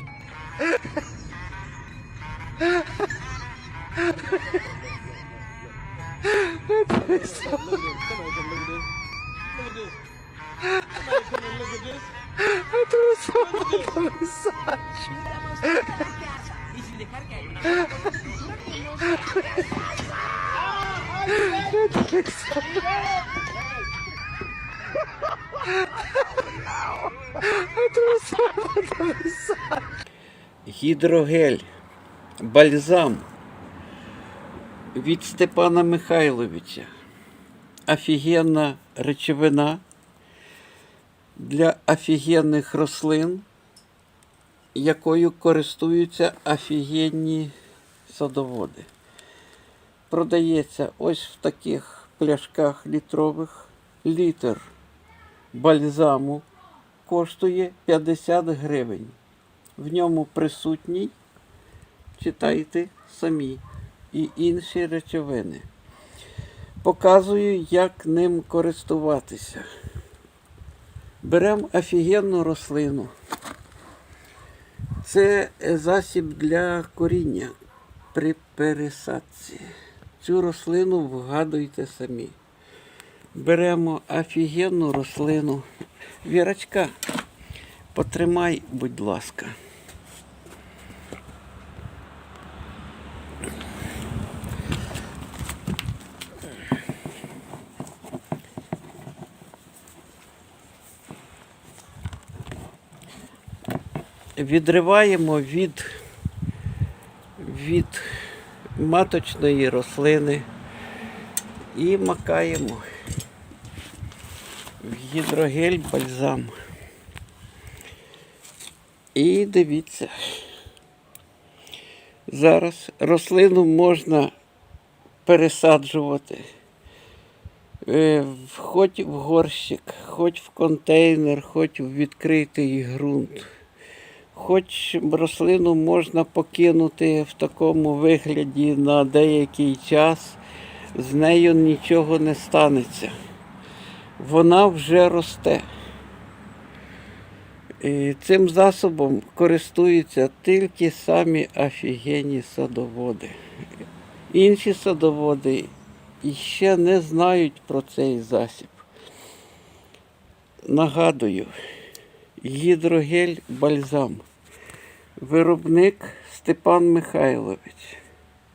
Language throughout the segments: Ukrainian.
Ne diyorsun? Гідрогель, бальзам від Степана Михайловича. Офігенна речовина для офігенних рослин, якою користуються офігенні садоводи. Продається ось в таких пляшках літрових. Літр бальзаму коштує 50 гривень. В ньому присутній, читайте самі, і інші речовини. Показую, як ним користуватися. Беремо офігенну рослину. Це засіб для коріння при пересадці. Цю рослину вгадуйте самі. Беремо офігенну рослину. Вірочка, потримай, будь ласка. Відриваємо від, від маточної рослини і макаємо гідрогель бальзам. І дивіться. Зараз рослину можна пересаджувати. е, Хоч в горщик, хоч в контейнер, хоч в відкритий ґрунт. Хоч рослину можна покинути в такому вигляді на деякий час, з нею нічого не станеться. Вона вже росте. І цим засобом користуються тільки самі офігенні садоводи. Інші садоводи іще не знають про цей засіб. Нагадую, гідрогель бальзам. Виробник Степан Михайлович.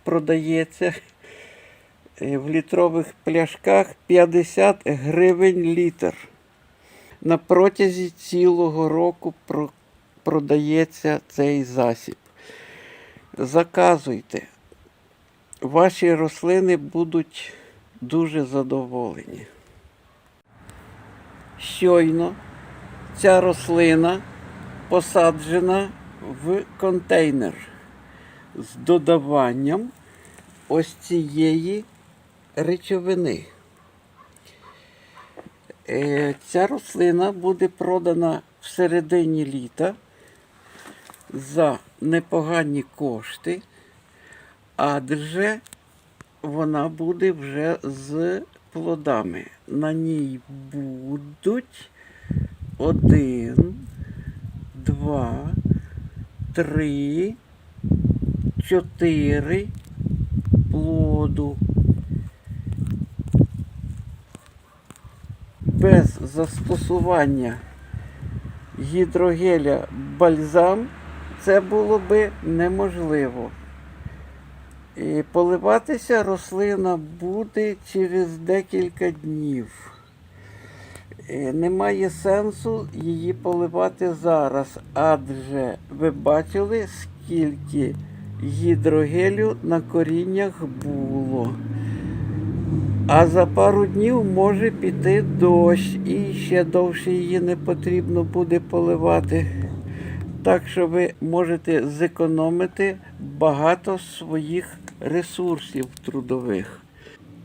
Продається в літрових пляшках 50 гривень літр. На протязі цілого року про- продається цей засіб. Заказуйте. Ваші рослини будуть дуже задоволені. Щойно ця рослина посаджена в контейнер з додаванням ось цієї речовини. Е, Ця рослина буде продана в середині літа за непогані кошти, адже вона буде вже з плодами. На ній будуть один, два, три, чотири плоду. Без застосування гідрогеля бальзам це було би неможливо. І поливатися рослина буде через декілька днів. Немає сенсу її поливати зараз, адже ви бачили, скільки гідрогелю на коріннях було. А за пару днів може піти дощ і ще довше її не потрібно буде поливати. Так що ви можете зекономити багато своїх ресурсів трудових.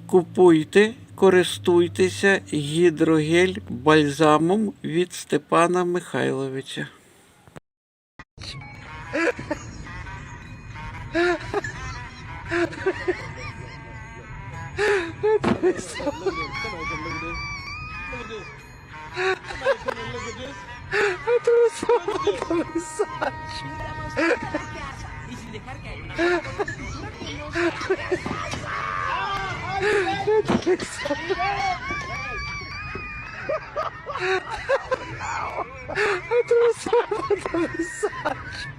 Купуйте, користуйтеся гідрогель бальзамом від Степана Михайловича. Enteresan. Enteresan.